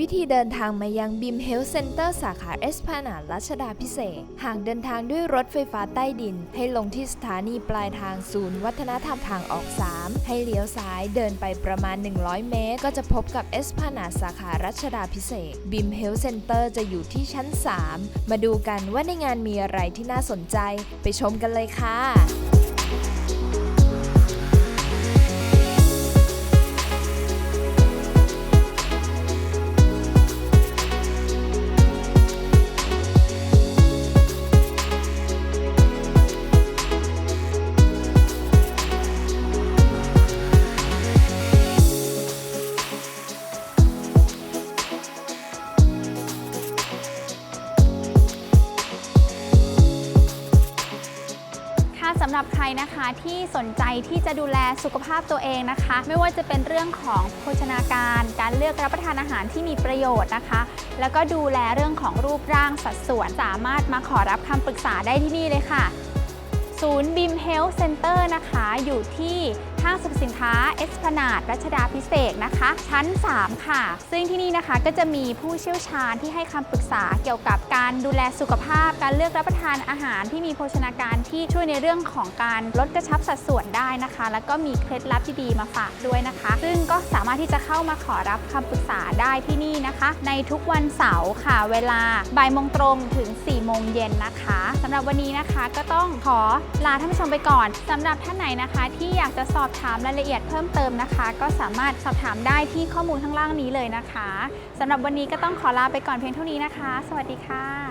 วิธีเดินทางมายังบิมเฮล t ์เซ็นเตอร์สาขาเอสพานารัชดาพิเศษ หากเดินทางด้วยรถไฟฟ้าใต้ดิน ให้ลงที่สถานีปลายทางศูนย์วัฒนธรรมทางออก 3 ให้เลี้ยวซ้ายเดินไปประมาณ 100 เมตร ก็จะพบกับเอสพานาสาขารัชดาพิเศษบิมเฮล t ์เซ็นเตอร์จะอยู่ที่ชั้น 3 มาดูกันว่าในงานมีอะไรที่น่าสนใจ ไปชมกันเลยค่ะ สำหรับใครนะคะที่สนใจที่จะดูแลสุขภาพตัวเองนะคะ ไม่ว่าจะเป็นเรื่องของโภชนาการ การเลือกรับประทานอาหารที่มีประโยชน์นะคะ แล้วก็ดูแลเรื่องของรูปร่างสัดส่วน สามารถมาขอรับคำปรึกษาได้ที่นี่เลยค่ะ ศูนย์บิมเฮลท์เซ็นเตอร์นะคะอยู่ที่ ห้างสรรพสินค้าเอสพนาดรัชดาพิเศษนะคะ ชั้น 3 ค่ะ ซึ่งที่นี่นะคะก็จะมีผู้เชี่ยวชาญที่ให้คำปรึกษาเกี่ยวกับการดูแลสุขภาพ การเลือกรับประทานอาหารที่มีโภชนาการที่ช่วยในเรื่องของการลดกระชับสัดส่วนได้นะคะ แล้วก็มีเคล็ดลับที่ดีมาฝากด้วยนะคะ ซึ่งก็สามารถที่จะเข้ามาขอรับคำปรึกษาได้ที่นี่นะคะ ในทุกวันเสาร์ค่ะ เวลาบ่ายโมงตรงถึง4โมงเย็นนะคะสำหรับวันนี้นะคะก็ต้องขอลาท่านผู้ชมไปก่อนสำหรับท่านไหนนะคะ ที่อยากจะสอบถามรายละเอียดเพิ่มเติมนะคะ ก็สามารถสอบถามได้ที่ข้อมูลข้างล่างนี้เลยนะคะสำหรับวันนี้ก็ต้องขอลาไปก่อนเพียงเท่านี้นะคะ สวัสดีค่ะ